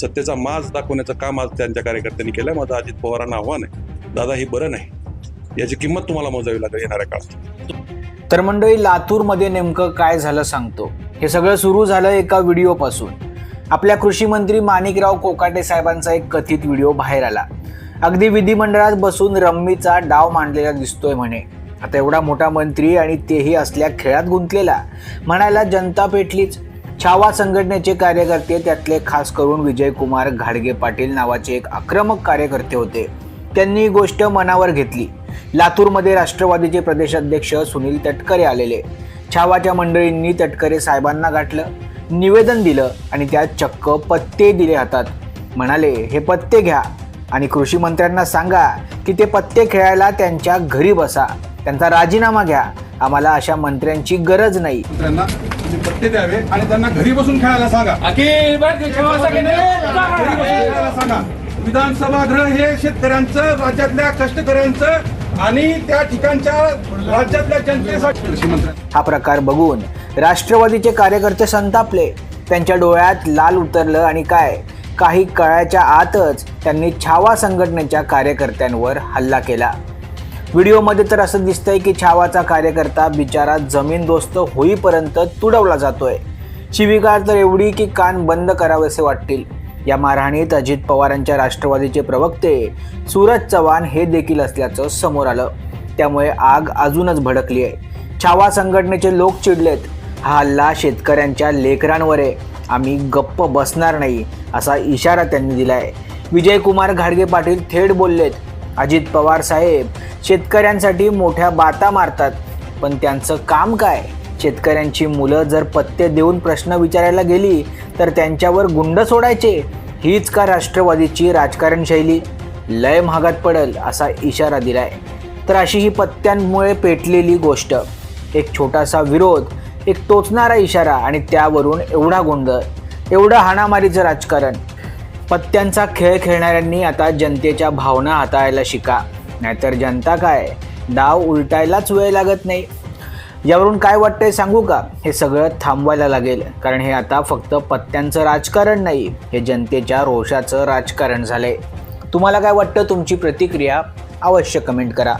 सत्तेचा माज दाखवण्याचं काम आज त्यांच्या कार्यकर्त्यांनी केलं माझं अजित पवारांना आव्हान आहे. दादा हे बरं नाही. याची किंमत तुम्हाला मोजावी लागेल येणाऱ्या काळात. तर मंडळी लातूरमध्ये नेमकं काय झालं सांगतो. हे सगळं सुरू झालं एका व्हिडिओपासून. आपल्या कृषी मंत्री माणिकराव कोकाटे साहेबांचा एक कथित व्हिडिओ बाहेर आला. अगदी विधिमंडळात बसून रम्मीचा डाव मांडलेला दिसतोय म्हणे. आता एवढा मोठा मंत्री आणि तेही असल्या खेळात गुंतलेला. म्हणायला जनता पेटलीच. छावा संघटनेचे कार्यकर्ते त्यातले खास करून विजयकुमार घाडगे पाटील नावाचे एक आक्रमक कार्यकर्ते होते. त्यांनी ही गोष्ट मनावर घेतली. लातूरमध्ये राष्ट्रवादीचे प्रदेशाध्यक्ष सुनील तटकरे आलेले. छावाच्या मंडळींनी तटकरे साहेबांना गाठलं निवेदन दिलं आणि त्यात चक्क पत्ते दिले हातात. म्हणाले हे पत्ते घ्या आणि कृषी मंत्र्यांना सांगा की ते पत्ते खेळायला त्यांच्या घरी बसा. त्यांचा राजीनामा घ्या. आम्हाला अशा मंत्र्यांची गरज नाही. मंत्र्यांना पत्ते द्यावे आणि त्यांना घरी बसून खेळायला सांगा. घरी बसून खेळायला सांगा. विधानसभा गृह हे शेतकऱ्यांचं राज्यातल्या कष्टकऱ्यांचं आणि त्या ठिकाणच्या राज्यातल्या जनतेसाठी कृषी मंत्री. हा प्रकार बघून राष्ट्रवादीचे कार्यकर्ते संतापले. त्यांच्या डोळ्यात लाल उतरलं आणि काय? काही काळाच्या आतच त्यांनी छावा संघटनेच्या कार्यकर्त्यांवर हल्ला केला. व्हिडिओमध्ये तर असं दिसतंय की छावाचा कार्यकर्ता बिचारा जमीनदोस्त होईपर्यंत तुडवला जातोय. शिविगाळ तर एवढी की कान बंद करावेसे वाटतील. या मारहाणीत अजित पवारांच्या राष्ट्रवादीचे प्रवक्ते सूरज चव्हाण हे देखील असल्याचं समोर आलं. त्यामुळे आग अजूनच भडकली आहे. छावा संघटनेचे लोक चिडलेत. हा हल्ला शेतकऱ्यांच्या लेकरांवर आहे. आम्ही गप्प बसणार नाही असा इशारा त्यांनी दिलाय. विजयकुमार घाडगे पाटील थेट बोललेत. अजित पवार साहेब शेतकऱ्यांसाठी मोठ्या बाता मारतात. पण त्यांचं काम काय? शेतकऱ्यांची मुलं जर पत्ते देऊन प्रश्न विचारायला गेली तर त्यांच्यावर गुंड सोडायचे? हीच का राष्ट्रवादीची राजकारण शैली? लय महागात पडेल असा इशारा दिलाय. तर अशी ही पत्त्यांमुळे पेटलेली गोष्ट. एक छोटासा विरोध एक टोचणारा इशारा आणि त्यावरून एवढा गोंधळ एवढं हाणामारीचं राजकारण. पत्त्यांचा खेळ खेळणाऱ्यांनी आता जनतेच्या भावना हाताळायला शिका. नाहीतर जनता काय? डाव उलटायलाच वेळ लागत नाही. यावरून काय वाटतंय सांगू का? हे सगळं थांबवायला लागेल. कारण हे आता फक्त पत्त्यांचं राजकारण नाही हे जनतेच्या रोषाचं राजकारण झालंय. तुम्हाला काय वाटतं? तुमची प्रतिक्रिया अवश्य कमेंट करा.